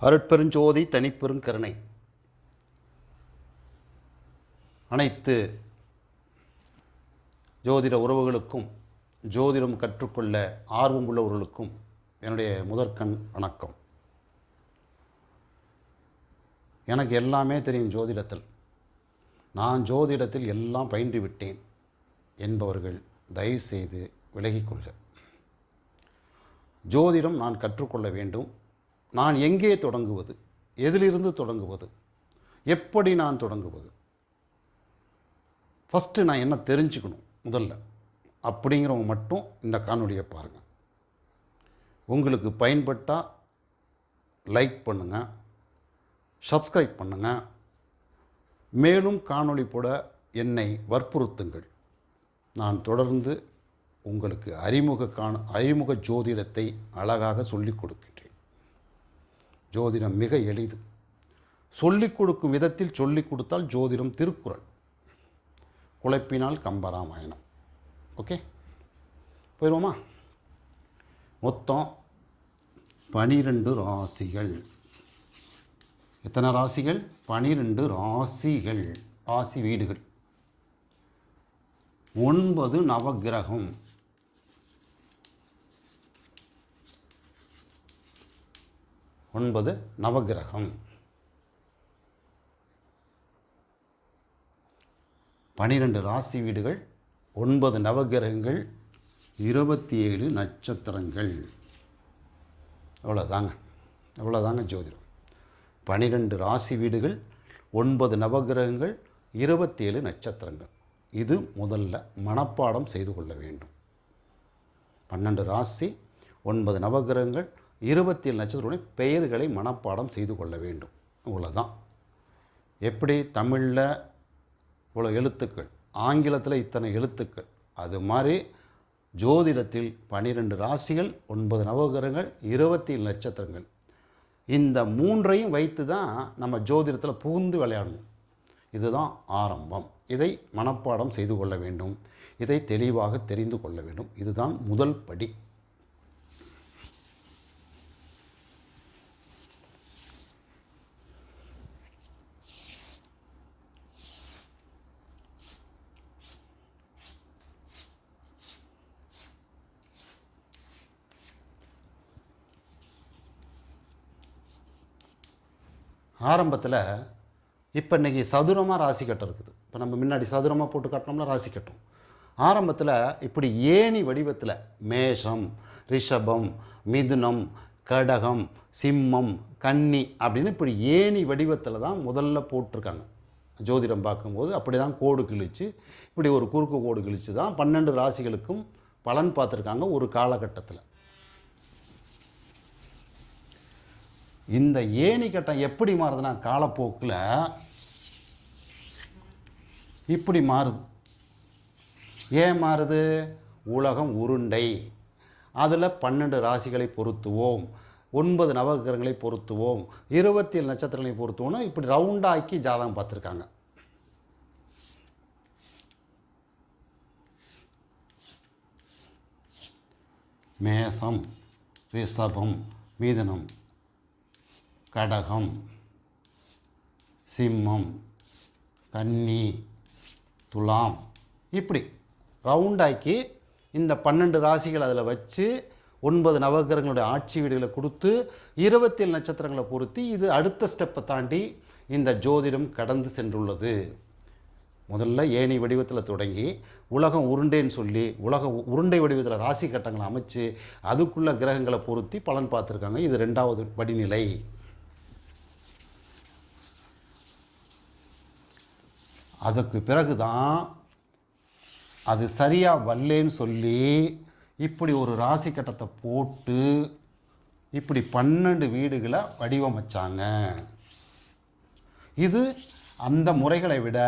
அருட்பெருஞ்சோதி தனிப்பெருங்கருணை அனைத்து ஜோதிட உறவுகளுக்கும் ஜோதிடம் கற்றுக்கொள்ள ஆர்வம் உள்ளவர்களுக்கும் என்னுடைய முதற்கண் வணக்கம். எனக்கு எல்லாமே தெரியும் ஜோதிடத்தில். நான் ஜோதிடத்தில் எல்லாம் பயின்று விட்டேன் என்பவர்கள் தயவு செய்து விலகிக்கொள்க ஜோதிடம் நான் கற்றுக்கொள்ள வேண்டும். நான் எங்கே தொடங்குவது? எதிலிருந்து தொடங்குவது? எப்படி நான் தொடங்குவது? ஃபஸ்ட்டு நான் என்ன தெரிஞ்சுக்கணும் முதல்ல? அப்படிங்கிறவங்க மட்டும் இந்த காணொலியை பாருங்கள் உங்களுக்கு பயன்பட்டால் லைக் பண்ணுங்கள் சப்ஸ்கிரைப் பண்ணுங்கள் மேலும் காணொளி போட என்னை வற்புறுத்துங்கள். நான் தொடர்ந்து உங்களுக்கு அறிமுக காண அறிமுக ஜோதிடத்தை அழகாக சொல்லிக் கொடுக்கிறேன். ஜோதிடம் மிக எளிது. சொல்லிக் கொடுக்கும் விதத்தில் சொல்லிக் கொடுத்தால் ஜோதிடம் திருக்குறள். குழப்பினால் கம்பராமாயணம். ஓகே? போயிடுவோமா மொத்தம் பனிரெண்டு ராசிகள். எத்தனை ராசிகள்? பனிரெண்டு ராசிகள். ராசி வீடுகள். ஒன்பது நவக்கிரகம் ஒன்பது நவக்கிரகம் பனிரெண்டு ராசி வீடுகள் ஒன்பது நவக்கிரகங்கள் இருபத்தி ஏழு நட்சத்திரங்கள். அவ்வளோதாங்க அவ்வளோதாங்க ஜோதிடம். பனிரெண்டு ராசி வீடுகள் ஒன்பது நவக்கிரகங்கள் இருபத்தேழு நட்சத்திரங்கள். இது முதல்ல மனப்பாடம் செய்து கொள்ள வேண்டும். பன்னெண்டு ராசி ஒன்பது இருபத்தி ஏழு நட்சத்திரங்களுடைய பெயர்களை மனப்பாடம் செய்து கொள்ள வேண்டும். இவ்வளோதான் எப்படி தமிழில் இவ்வளோ எழுத்துக்கள் ஆங்கிலத்தில் இத்தனை எழுத்துக்கள் அது மாதிரி ஜோதிடத்தில் பன்னிரெண்டு ராசிகள் ஒன்பது நவகிரகங்கள் இருபத்தி ஏழு நட்சத்திரங்கள். இந்த மூன்றையும் வைத்து தான் நம்ம ஜோதிடத்தில் புகுந்து விளையாடணும். இதுதான் ஆரம்பம். இதை மனப்பாடம் செய்து கொள்ள வேண்டும். இதை தெளிவாக தெரிந்து கொள்ள வேண்டும். இதுதான் முதல் படி. ஆரம்பத்தில் இப்போ இன்றைக்கி சதுரமாக ராசி கட்டம் இருக்குது. இப்போ நம்ம முன்னாடி சதுரமாக போட்டு கட்டினோம்னா ராசி கட்டும். ஆரம்பத்தில் இப்படி ஏணி வடிவத்தில் மேஷம் ரிஷபம் மிதுனம் கடகம் சிம்மம் கன்னி அப்படின்னு இப்படி ஏணி வடிவத்தில் தான் முதல்ல போட்டிருக்காங்க. ஜோதிடம் பார்க்கும்போது அப்படி தான் கோடு கிழிச்சு இப்படி ஒரு குறுக்கு கோடு கிழிச்சு தான் பன்னெண்டு ராசிகளுக்கும் பலன் பார்த்துருக்காங்க ஒரு காலகட்டத்தில். இந்த ஏணி கட்டம் எப்படி மாறுதுன்னா காலப்போக்கில் இப்படி மாறுது. ஏன் மாறுது? உலகம் உருண்டை. அதில் பன்னெண்டு ராசிகளை பொருத்துவோம். ஒன்பது நவகிரகங்களை பொருத்துவோம். இருபத்தி ஏழு நட்சத்திரங்களை பொருத்துவோம்னா இப்படி ரவுண்டாக்கி ஜாதகம் பார்த்துருக்காங்க. மேசம் ரிஷபம் மீதனம். கடகம் சிம்மம் கன்னி துலாம் இப்படி ரவுண்டாக்கி இந்த பன்னெண்டு ராசிகள் அதில் வச்சு ஒன்பது நவகிரகங்களுடைய ஆட்சி வீடுகளை கொடுத்து இருபத்தேழு நட்சத்திரங்களை பொருத்தி இது அடுத்த ஸ்டெப்பை தாண்டி இந்த ஜோதிடம் கடந்து சென்றுள்ளது. முதல்ல ஏணி வடிவத்தில் தொடங்கி உலகம் உருண்டேன்னு சொல்லி உலக உருண்டை வடிவத்தில் ராசி கட்டங்களை அமைச்சு அதுக்குள்ள கிரகங்களை பொருத்தி பலன் பார்த்துருக்காங்க. இது ரெண்டாவது படிநிலை அதுக்கு பிறகு தான் அது சரியாக வரலேன்னு சொல்லி இப்படி ஒரு ராசி கட்டத்தை போட்டு இப்படி பன்னெண்டு வீடுகளை வடிவமைச்சாங்க. இது அந்த முறைகளை விட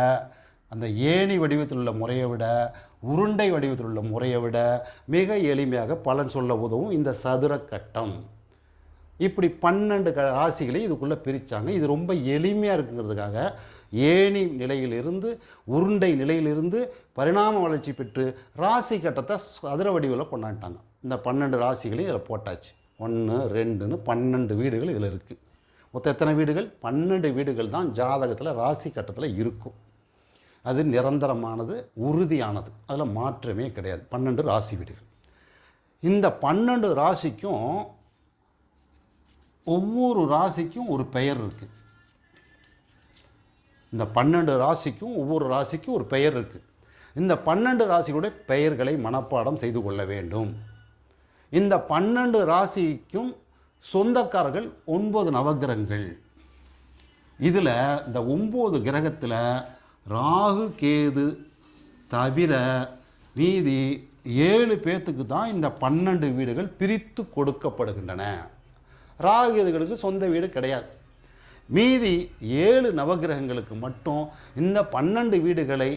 அந்த ஏணி வடிவத்தில் உள்ள முறையை விட உருண்டை வடிவத்தில் உள்ள முறையை விட மிக எளிமையாக பலன் சொல்ல உதவும் இந்த சதுர கட்டம். இப்படி பன்னெண்டு க ராசிகளை இதுக்குள்ளே பிரித்தாங்க இது ரொம்ப எளிமையாக இருக்குங்கிறதுக்காக ஏணி நிலையிலிருந்து உருண்டை நிலையிலிருந்து பரிணாம வளர்ச்சி பெற்று ராசி கட்டத்தை சதுர வடிவில் கொண்டாண்டாங்க இந்த பன்னெண்டு ராசிகளையும் இதில் போட்டாச்சு. ஒன்று ரெண்டுன்னு பன்னெண்டு வீடுகள் இதில் இருக்குது மொத்தம் எத்தனை வீடுகள்? பன்னெண்டு வீடுகள் தான் ஜாதகத்தில் ராசி கட்டத்தில் இருக்கும். அது நிரந்தரமானது உறுதியானது. அதில் மாற்றமே கிடையாது. பன்னெண்டு ராசி வீடுகள். இந்த பன்னெண்டு ராசிக்கும் ஒவ்வொரு ராசிக்கும் ஒரு பெயர் இருக்குது இந்த பன்னெண்டு ராசிக்கும் ஒவ்வொரு ராசிக்கும் ஒரு பெயர் இருக்குது இந்த பன்னெண்டு ராசிகளுடைய பெயர்களை மனப்பாடம் செய்து கொள்ள வேண்டும். இந்த பன்னெண்டு ராசிக்கும் சொந்தக்காரர்கள் ஒன்பது நவகிரகங்கள் இதில் இந்த ஒம்பது கிரகத்தில் ராகு கேது தவிர மீதி ஏழு பேர்த்துக்கு தான் இந்த பன்னெண்டு வீடுகள் பிரித்து கொடுக்கப்படுகின்றன. ராகு கேதுகளுக்கு சொந்த வீடு கிடையாது. மீதி ஏழு நவகிரகங்களுக்கு மட்டும் இந்த பன்னெண்டு வீடுகளை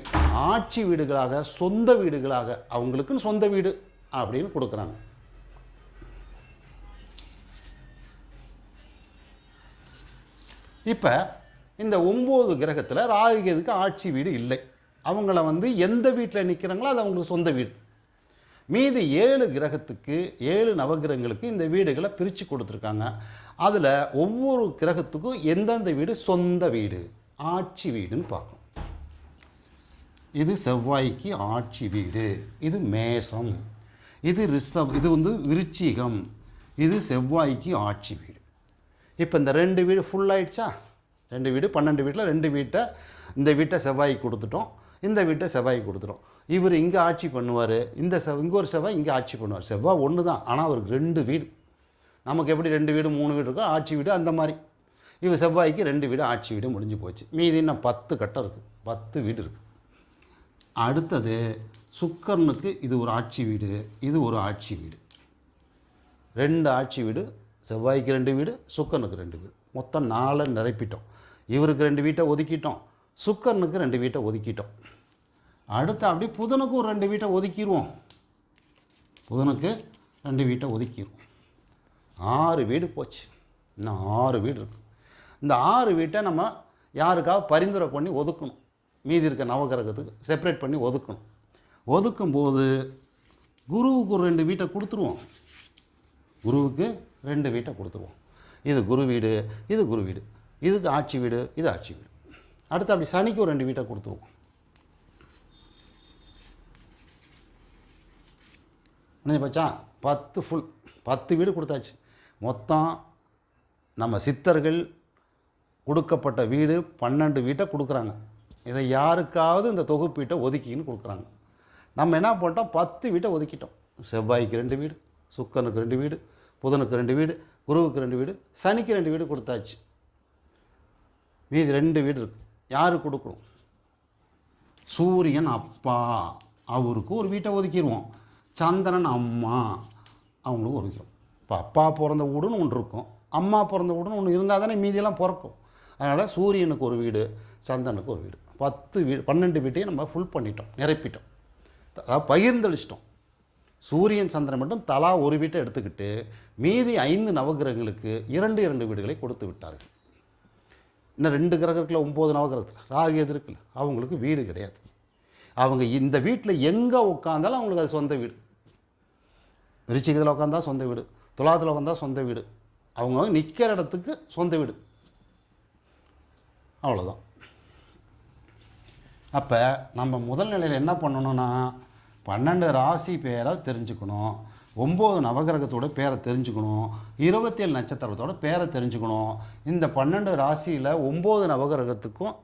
ஆட்சி வீடுகளாக சொந்த வீடுகளாக அவங்களுக்குன்னு சொந்த வீடு அப்படின்னு கொடுக்குறாங்க. இப்போ இந்த ஒம்பது கிரகத்தில் ராகுகேதுக்கு ஆட்சி வீடு இல்லை. அவங்கள வந்து எந்த வீட்டில் நிற்கிறாங்களோ அது அவங்களுக்கு சொந்த வீடு. மீதி ஏழு கிரகத்துக்கு ஏழு நவகிரகங்களுக்கு இந்த வீடுகளை பிரித்து கொடுத்துருக்காங்க. அதில் ஒவ்வொரு கிரகத்துக்கும் எந்தெந்த வீடு? சொந்த வீடு ஆட்சி வீடுன்னு பார்க்கணும். இது செவ்வாய்க்கு ஆட்சி வீடு இது மேசம் இது ரிஷப் இது வந்து விருச்சிகம் இது செவ்வாய்க்கு ஆட்சி வீடு. இப்போ இந்த ரெண்டு வீடு ஃபுல் ஆயிடுச்சா? ரெண்டு வீடு பன்னெண்டு வீட்டில் ரெண்டு வீட்டை இந்த வீட்டை செவ்வாய்க்கு கொடுத்துட்டோம் இந்த வீட்டை செவ்வாய்க்கு கொடுத்துட்டோம். இவர் இங்கே ஆட்சி பண்ணுவார். இந்த செவ் இங்கே ஒரு செவ்வாய் இங்கே ஆட்சி பண்ணுவார். செவ்வாய் ஒன்று தான் ஆனால் அவருக்கு ரெண்டு வீடு. நமக்கு எப்படி ரெண்டு வீடு மூணு வீடு இருக்கோ ஆட்சி வீடு அந்த மாதிரி. இவர் செவ்வாய்க்கு ரெண்டு வீடு ஆட்சி வீடு முடிஞ்சு போச்சு. மீதி இன்னும் பத்து கட்டம் இருக்குது பத்து வீடு இருக்குது அடுத்தது சுக்கரனுக்கு இது ஒரு ஆட்சி வீடு இது ஒரு ஆட்சி வீடு. ரெண்டு ஆட்சி வீடு செவ்வாய்க்கு ரெண்டு வீடு சுக்கரனுக்கு ரெண்டு வீடு. மொத்தம் நாலு நிரப்பிட்டோம். இவருக்கு ரெண்டு வீட்டை ஒதுக்கிட்டோம். சுக்கரனுக்கு ரெண்டு வீட்டை ஒதுக்கிட்டோம். அடுத்து அப்படி புதனுக்கு ஒரு ரெண்டு வீட்டை ஒதுக்கிடுவோம் புதனுக்கு ரெண்டு வீட்டை ஒதுக்கிடுவோம் ஆறு வீடு போச்சு. இன்னும் ஆறு வீடு இருக்கு. இந்த ஆறு வீட்டை நம்ம யாருக்காவது பரிந்துரை பண்ணி ஒதுக்கணும். மீதி இருக்க நவகிரகத்துக்கு செப்பரேட் பண்ணி ஒதுக்கணும். ஒதுக்கும்போது குருவுக்கு ஒரு ரெண்டு வீட்டை கொடுத்துருவோம். குருவுக்கு ரெண்டு வீட்டை கொடுத்துருவோம். இது குரு வீடு இது குரு வீடு இதுக்கு ஆட்சி வீடு இது ஆட்சி வீடு. அடுத்து அப்படி சனிக்கு ஒரு ரெண்டு வீட்டை கொடுத்துருவோம். என்ன பச்சா? பத்து ஃபுல் பத்து வீடு கொடுத்தாச்சு. மொத்தம் நம்ம சித்தர்கள் கொடுக்கப்பட்ட வீடு பன்னெண்டு வீட்டை கொடுக்குறாங்க. இதை யாருக்காவது இந்த தொகுப்பீட்டை ஒதுக்கின்னு கொடுக்குறாங்க. நம்ம என்ன பண்ணிட்டோம்? பத்து வீட்டை ஒதுக்கிட்டோம். செவ்வாய்க்கு ரெண்டு வீடு சுக்கனுக்கு ரெண்டு வீடு புதனுக்கு ரெண்டு வீடு குருவுக்கு ரெண்டு வீடு சனிக்கு ரெண்டு வீடு கொடுத்தாச்சு. மீதி ரெண்டு வீடு இருக்குது யாருக்கு கொடுக்கணும்? சூரியன் அப்பா. அவருக்கு ஒரு வீட்டை ஒதுக்கிடுவோம் சந்திரன் அம்மா அவங்களுக்கு உரைக்கும் இப்போ அப்பா பிறந்த வீடுன்னு ஒன்று இருக்கும். அம்மா பிறந்த வீடுன்னு ஒன்று இருந்தால் தானே மீதியெல்லாம் பிறக்கும். அதனால் சூரியனுக்கு ஒரு வீடு சந்திரனுக்கு ஒரு வீடு. பத்து வீடு பன்னெண்டு வீட்டையும் நம்ம ஃபுல் பண்ணிட்டோம் நிரப்பிட்டோம். அதாவது பகிர்ந்தளிச்சிட்டோம். சூரியன் சந்திரன் மட்டும் தலா ஒரு வீட்டை எடுத்துக்கிட்டு மீதி ஐந்து நவகிரகங்களுக்கு இரண்டு இரண்டு வீடுகளை கொடுத்து விட்டார்கள். இன்னும் ரெண்டு கிரகத்தில் ஒம்பது நவகிரகத்தில் ராகு எது இருக்குல்ல அவங்களுக்கு வீடு கிடையாது. அவங்க இந்த வீட்டில் எங்கே உட்காந்தாலும் அவங்களுக்கு அது சொந்த வீடு. விருச்சிகத்தில் உட்காந்தா சொந்த வீடு துலாத்தில் உட்காந்தா சொந்த வீடு. அவங்க நிற்கிற இடத்துக்கு சொந்த வீடு. அவ்வளோதான் அப்போ நம்ம முதல் நிலையில் என்ன பண்ணணும்னா பன்னெண்டு ராசி பேரை தெரிஞ்சுக்கணும். ஒம்பது நவகிரகத்தோட பேரை தெரிஞ்சுக்கணும். இருபத்தேழு நட்சத்திரத்தோட பேரை தெரிஞ்சுக்கணும். இந்த பன்னெண்டு ராசியில் ஒம்பது நவகிரகத்துக்கும்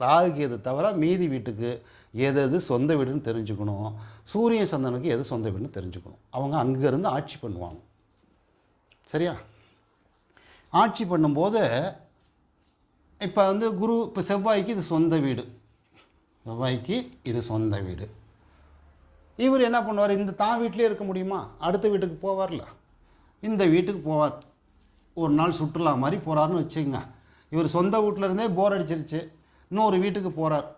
ராகுக்கு எது தவிர மீதி வீட்டுக்கு எது எது சொந்த வீடுன்னு தெரிஞ்சுக்கணும். சூரிய சந்தனுக்கு எது சொந்த வீடுன்னு தெரிஞ்சுக்கணும். அவங்க அங்கேருந்து ஆட்சி பண்ணுவாங்க. சரியா? ஆட்சி பண்ணும்போது இப்போ வந்து குரு இப்போ செவ்வாய்க்கு இது சொந்த வீடு. செவ்வாய்க்கு இது சொந்த வீடு. இவர் என்ன பண்ணுவார்? இந்த தான் வீட்டிலே இருக்க முடியுமா? அடுத்த வீட்டுக்கு போவார்ல? இந்த வீட்டுக்கு போவார். ஒரு நாள் சுற்றுலா மாதிரி போகிறாருன்னு வச்சுக்கோங்க. இவர் சொந்த வீட்டில் இருந்தே போர் அடிச்சிருச்சு. இன்னொரு வீட்டுக்கு போகிறார்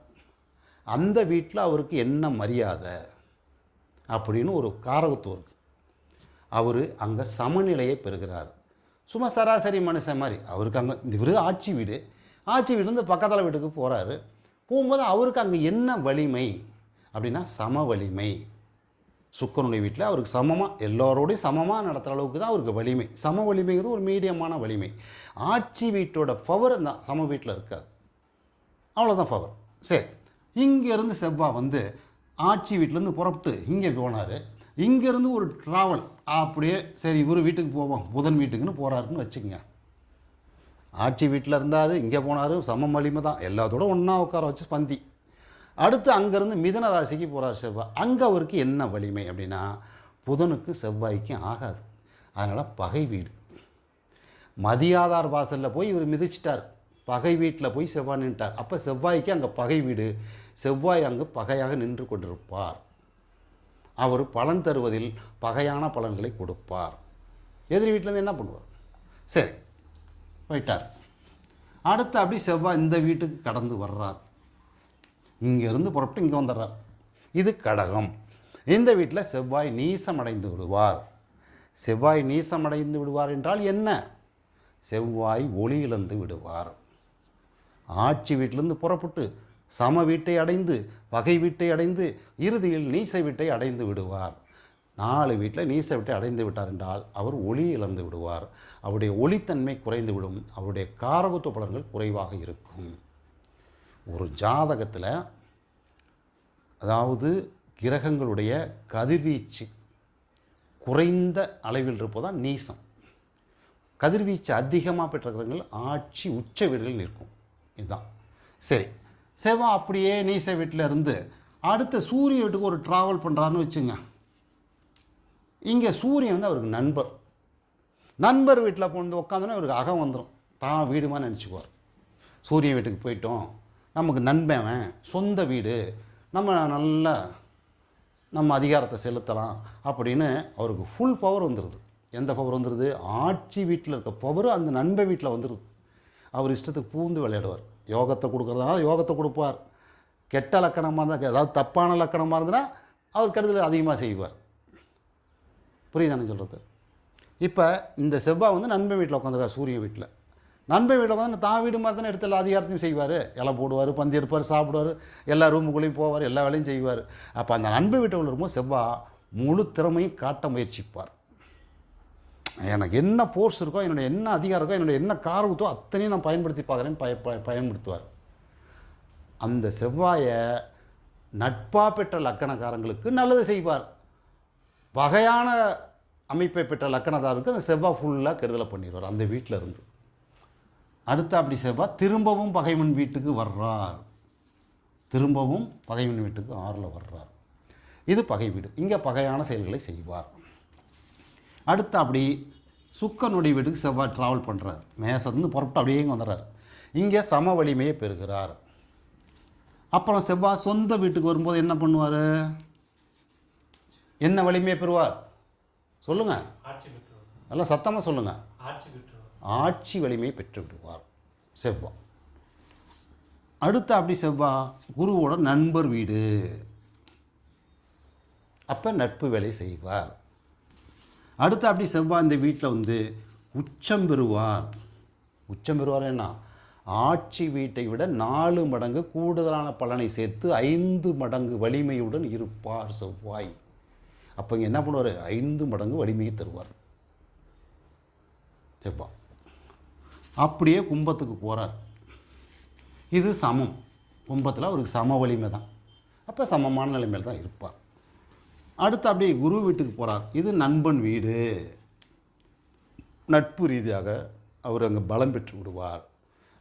அந்த வீட்டில் அவருக்கு என்ன மரியாதை? அப்படின்னு ஒரு காரகத்துவம் இருக்குது அவர் அங்கே சமநிலையை பெறுகிறார். சும்மா சராசரி மனுஷன் மாதிரி. அவருக்கு அங்கே இவர் ஆட்சி வீடு. ஆட்சி வீடு பக்கத்தில் வீட்டுக்கு போகிறாரு போகும்போது அவருக்கு அங்கே என்ன வலிமை? அப்படின்னா சம வலிமை. சுக்கரனுடைய வீட்டில் அவருக்கு சமமாக எல்லோரோடையும் சமமாக நடத்துகிற அளவுக்கு தான் அவருக்கு வலிமை. சம வலிமைங்கிறது ஒரு மீடியமான வலிமை. ஆட்சி வீட்டோட பவர் அந்த சம வீட்டில் இருக்காது. அவ்வளோதான் பவர் சரி. இங்கேருந்து செவ்வாய் வந்து ஆட்சி வீட்டிலேருந்து புறப்பட்டு இங்கே போனார். இங்கேருந்து ஒரு ட்ராவல் அப்படியே சரி இவர் வீட்டுக்கு போவோம். புதன் வீட்டுக்குன்னு போகிறாருன்னு வச்சுக்கோங்க. ஆட்சி வீட்டில் இருந்தார் இங்கே போனார் சம வலிமை தான் எல்லாத்தோட ஒன்றா உட்கார வச்சு பந்தி. அடுத்து அங்கேருந்து மிதன ராசிக்கு போகிறார் செவ்வாய் அங்கே அவருக்கு என்ன வலிமை அப்படின்னா புதனுக்கு செவ்வாய்க்கும் ஆகாது. அதனால் பகை வீடு. மதியாதார் வாசலில் போய் இவர் மிதிச்சிட்டார். பகை வீட்டில் போய் செவ்வாய் நின்றார் அப்போ செவ்வாய்க்கு அங்கே பகை வீடு. செவ்வாய் அங்கு பகையாக நின்று கொண்டிருப்பார். அவர் பலன் தருவதில் பகையான பலன்களை கொடுப்பார். எதிரி வீட்டிலேருந்து என்ன பண்ணுவார்? சரி போயிட்டார். அடுத்து அப்படி செவ்வாய் இந்த வீட்டுக்கு கடந்து வர்றார். இங்கேருந்து புறப்பட்டு இங்கே வந்துடுறார். இது கடகம். இந்த வீட்டில் செவ்வாய் நீசமடைந்து விடுவார். செவ்வாய் நீசமடைந்து விடுவார் என்றால் என்ன? செவ்வாய் ஒளி இழந்து விடுவார். ஆட்சி வீட்டிலிருந்து புறப்பட்டு சம வீட்டை அடைந்து வகை வீட்டை அடைந்து இறுதியில் நீச வீட்டை அடைந்து விடுவார். நாலு வீட்டில் நீச வீட்டை அடைந்து விட்டார் என்றால் அவர் ஒளி இழந்து விடுவார். அவருடைய ஒளித்தன்மை குறைந்து விடும் அவருடைய காரகத்துவ பலன்கள் குறைவாக இருக்கும். ஒரு ஜாதகத்தில் அதாவது கிரகங்களுடைய கதிர்வீச்சு குறைந்த அளவில் இருப்பதான் நீசம். கதிர்வீச்சு அதிகமாக பெற்ற கிரகங்கள் ஆட்சி உச்ச வீடுகள் நிற்கும். இதுதான் சரி. செவ்வாய் அப்படியே நீச வீட்டில் இருந்து அடுத்த சூரிய வீட்டுக்கு ஒரு ட்ராவல் பண்ணுறான்னு வச்சுங்க. இங்கே சூரியன் வந்து அவருக்கு நண்பர். நண்பர் வீட்டில் கொண்டு உட்காந்தோன்னே அவருக்கு அகம் வந்துடும் தான் வீடுமா நினச்சிக்குவார். சூரிய வீட்டுக்கு போயிட்டோம். நமக்கு நண்பவன் அவன், சொந்த வீடு. நம்ம நல்லா நம்ம அதிகாரத்தை செலுத்தலாம் அப்படின்னு அவருக்கு ஃபுல் பவர் வந்துடுது எந்த பவர் வந்துடுது ஆட்சி வீட்டில் இருக்க பவர் அந்த நண்ப வீட்டில் வந்துடுது அவர் இஷ்டத்துக்கு பூந்து விளையாடுவார். யோகத்தை கொடுக்குறதுனால யோகத்தை கொடுப்பார். கெட்ட லக்கணமாக இருந்தால் அதாவது தப்பான லக்கணமாக இருந்ததுன்னா அவர் கெடுதல் அதிகமாக செய்வார். புரியுதானே சொல்கிறது இப்போ இந்த செவ்வாய் வந்து நண்பன் வீட்டில் உட்காந்துருக்கார் சூரிய வீட்டில் நண்பன் வீட்டில் உட்காந்து தான் வீடு மாதிரி தானே எடுத்து எல்லா அதிகாரத்தையும் செய்வார். இலை போடுவார் பந்தி எடுப்பார் சாப்பிடுவார் எல்லா ரூமுக்குள்ளேயும் போவார் எல்லா வேலையும் செய்வார். அப்போ அந்த நண்பன் வீட்டில் இருக்கும்போது செவ்வாய் முழு திறமையும் காட்ட முயற்சிப்பார். எனக்கு என்ன போர்ஸ் இருக்கோ என்னோட என்ன அதிகாரம் இருக்கோ என்னோட என்ன காரணத்தோ அத்தனையும் நான் பயன்படுத்தி பார்க்குறேன்னு பய பயன்படுத்துவார். அந்த செவ்வாயை நட்பா பெற்ற லக்கணக்காரங்களுக்கு நல்லது செய்வார். வகையான அமைப்பை பெற்ற லக்கணதாருக்கு அந்த செவ்வாய் ஃபுல்லாக கெடுதலை பண்ணிடுவார் அந்த வீட்டில் இருந்து. அடுத்து அப்படி செவ்வாய் திரும்பவும் பகைவன் வீட்டுக்கு வர்றார். திரும்பவும் பகைவன் வீட்டுக்கு ஆறில் வர்றார். இது பகை வீடு. இங்கே பகையான செயல்களை செய்வார். அடுத்து அப்படி சுக்கனுடைய வீட்டுக்கு செவ்வாய் ட்ராவல் பண்ணுறார் மேசத்துலேருந்து புறப்பட்டு அப்படியே இங்கே வந்துடுறார் இங்கே சம வலிமையை பெறுகிறார். அப்புறம் செவ்வாய் சொந்த வீட்டுக்கு வரும்போது என்ன பண்ணுவார்? என்ன வலிமையை பெறுவார்? சொல்லுங்கள் நல்லா சத்தமாக சொல்லுங்கள் ஆட்சி வலிமையை பெற்று விடுவார் செவ்வாய். அடுத்து அப்படி செவ்வாய் குருவோட நண்பர் வீடு. அப்போ நட்பு வேலை செய்வார். அடுத்து அப்படி செவ்வாய் இந்த வீட்டில் வந்து உச்சம் பெறுவார். உச்சம் பெறுவார் என்ன? ஆட்சி வீட்டை விட நாலு மடங்கு கூடுதலான பலனை சேர்த்து ஐந்து மடங்கு வலிமையுடன் இருப்பார் செவ்வாய். அப்போ இங்கே என்ன பண்ணுவார்? ஐந்து மடங்கு வலிமையை தருவார். செவ்வாய். அப்படியே கும்பத்துக்கு போகிறார் இது சமம். கும்பத்தில் அவருக்கு சம வலிமை தான் அப்போ சமமான நிலைமையில் தான் இருப்பார். அடுத்து அப்படியே குரு வீட்டுக்கு போகிறார் இது நண்பன் வீடு. நட்பு ரீதியாக அவர் அங்கே பலம் பெற்று விடுவார்.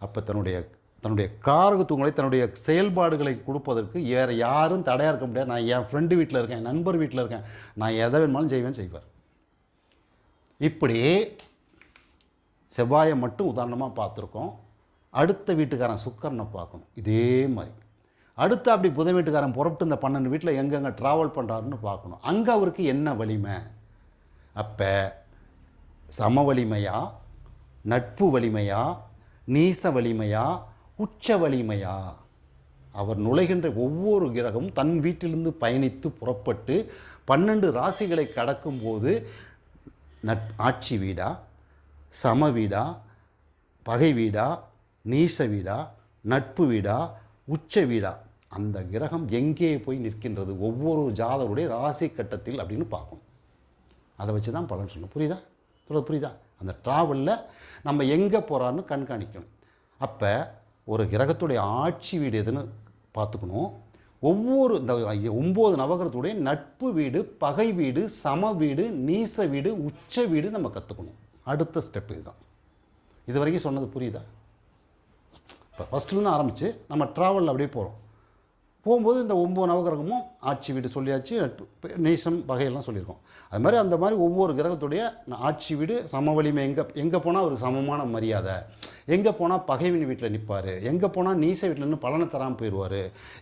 அப்போ தன்னுடைய தன்னுடைய காரகத்துவங்களை தன்னுடைய செயல்பாடுகளை கொடுப்பதற்கு வேறு யாரும் தடையாக இருக்க முடியாது. நான் என் ஃப்ரெண்டு வீட்டில் இருக்கேன் என் நண்பர் வீட்டில் இருக்கேன். நான் எதை வேணுமாலும் செய்வேன் செய்வார். இப்படி செவ்வாயை மட்டும் உதாரணமாக பார்த்துருக்கோம். அடுத்த வீட்டுக்காரன் சுக்கரனை பார்க்கணும். இதே மாதிரி. அடுத்து அப்படி புதை வீட்டுக்காரன் புறப்பட்டு இந்த பன்னெண்டு வீட்டில் எங்கெங்கே ட்ராவல் பண்ணுறாருன்னு பார்க்கணும். அங்கே அவருக்கு என்ன வலிமை? அப்போ சம வலிமையா? நட்பு வலிமையா? நீச வலிமையா? உச்ச வலிமையா? அவர் நுழைகின்ற ஒவ்வொரு கிரகமும் தன் வீட்டிலிருந்து பயணித்து புறப்பட்டு பன்னெண்டு ராசிகளை கடக்கும்போது நட் ஆட்சி வீடா? சம வீடா? பகை வீடா? நீச வீடா? நட்பு வீடா? உச்ச வீடா அந்த கிரகம் எங்கே போய் நிற்கின்றது? ஒவ்வொரு ஜாதகருடைய ராசி கட்டத்தில் அப்படின்னு பார்க்கணும். அதை வச்சு தான் பலன் சொல்லணும் புரியுதா? சொல்கிறது புரியுதா? அந்த ட்ராவலில் நம்ம எங்கே போகிறான்னு கண்காணிக்கணும். அப்போ ஒரு கிரகத்துடைய ஆட்சி வீடு எதுன்னு பார்த்துக்கணும். ஒவ்வொரு இந்த ஒம்பது நவகிரகத்துடைய நட்பு வீடு பகை வீடு சம வீடு நீச வீடு உச்ச வீடு நம்ம கற்றுக்கணும் அடுத்த ஸ்டெப் இதுதான். இது வரைக்கும் சொன்னது புரியுதா? இப்போ ஃபஸ்ட்டுலேருந்து ஆரம்பித்து நம்ம ட்ராவலில் அப்படியே போகிறோம் போகும்போது இந்த ஒம்பது நவகிரகமும் ஆட்சி வீடு சொல்லியாச்சு நட்பு நேசம் வகையெல்லாம் சொல்லியிருக்கோம். அது மாதிரி அந்த மாதிரி ஒவ்வொரு கிரகத்துடைய ஆட்சி வீடு சம வலிமை எங்கே எங்கே போனால் ஒரு சமமான மரியாதை எங்கே போனால் பகைவின் வீட்டில் நிற்பார் எங்கே போனால் நீச வீட்டில் நின்று பலனை தராமல் போயிடுவார்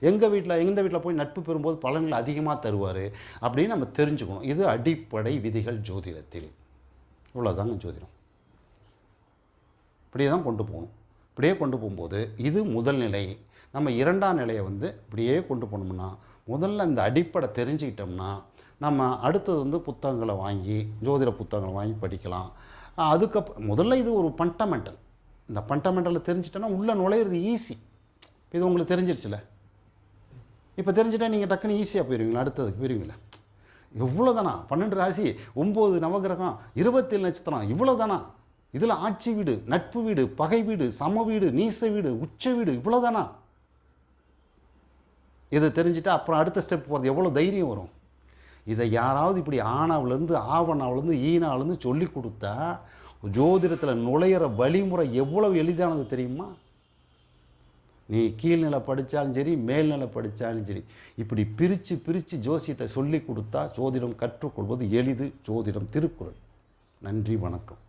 எங்கள் வீட்டில் எந்த வீட்டில் போய் நட்பு பெறும்போது பலன்கள் அதிகமாக தருவார் அப்படின்னு நம்ம தெரிஞ்சுக்கணும். இது அடிப்படை விதிகள் ஜோதிடத்தில். இவ்வளோதாங்க ஜோதிடம். இப்படியே தான் கொண்டு போகணும். இப்படியே கொண்டு போகும்போது இது முதல் நிலை. நம்ம இரண்டாம் நிலையை வந்து இப்படியே கொண்டு போனோம்னா முதல்ல இந்த அடிப்படை தெரிஞ்சுக்கிட்டோம்னா நம்ம அடுத்தது வந்து புத்தகங்களை வாங்கி ஜோதிட புத்தகங்களை வாங்கி படிக்கலாம். அதுக்கப்புறம் முதல்ல இது ஒரு பண்டமெண்டல் இந்த பண்டமெண்டலை தெரிஞ்சிட்டோன்னா உள்ளே நுழையிறது ஈஸி இது உங்களுக்கு தெரிஞ்சிருச்சுல? இப்போ தெரிஞ்சுட்டா நீங்கள் டக்குன்னு ஈஸியாக போயிடுவீங்களா அடுத்ததுக்கு போயிடுவீங்களா இவ்வளோ தானா பன்னெண்டு ராசி ஒம்பது நவகிரகம் இருபத்தேழு நட்சத்திரம் இவ்வளோ தானா இதில் ஆட்சி வீடு நட்பு வீடு பகை வீடு சம வீடு நீச வீடு உச்ச வீடு இவ்வளோதானா இதை தெரிஞ்சுட்டா அப்புறம் அடுத்த ஸ்டெப் போகிறது எவ்வளோ தைரியம் வரும்? இதை யாராவது இப்படி ஆனாவிலேருந்து ஆவணாவிலேருந்து ஈனாவிலேருந்து சொல்லி கொடுத்தா ஜோதிடத்தில் நுழையிற வழிமுறை எவ்வளவு எளிதானது தெரியுமா? நீ கீழ்நிலை படித்தாலும் சரி மேல்நிலை படித்தாலும் சரி இப்படி பிரித்து பிரித்து ஜோசியத்தை சொல்லி கொடுத்தா ஜோதிடம் கற்றுக்கொள்வது எளிது. ஜோதிடம் திருக்குறள். நன்றி வணக்கம்.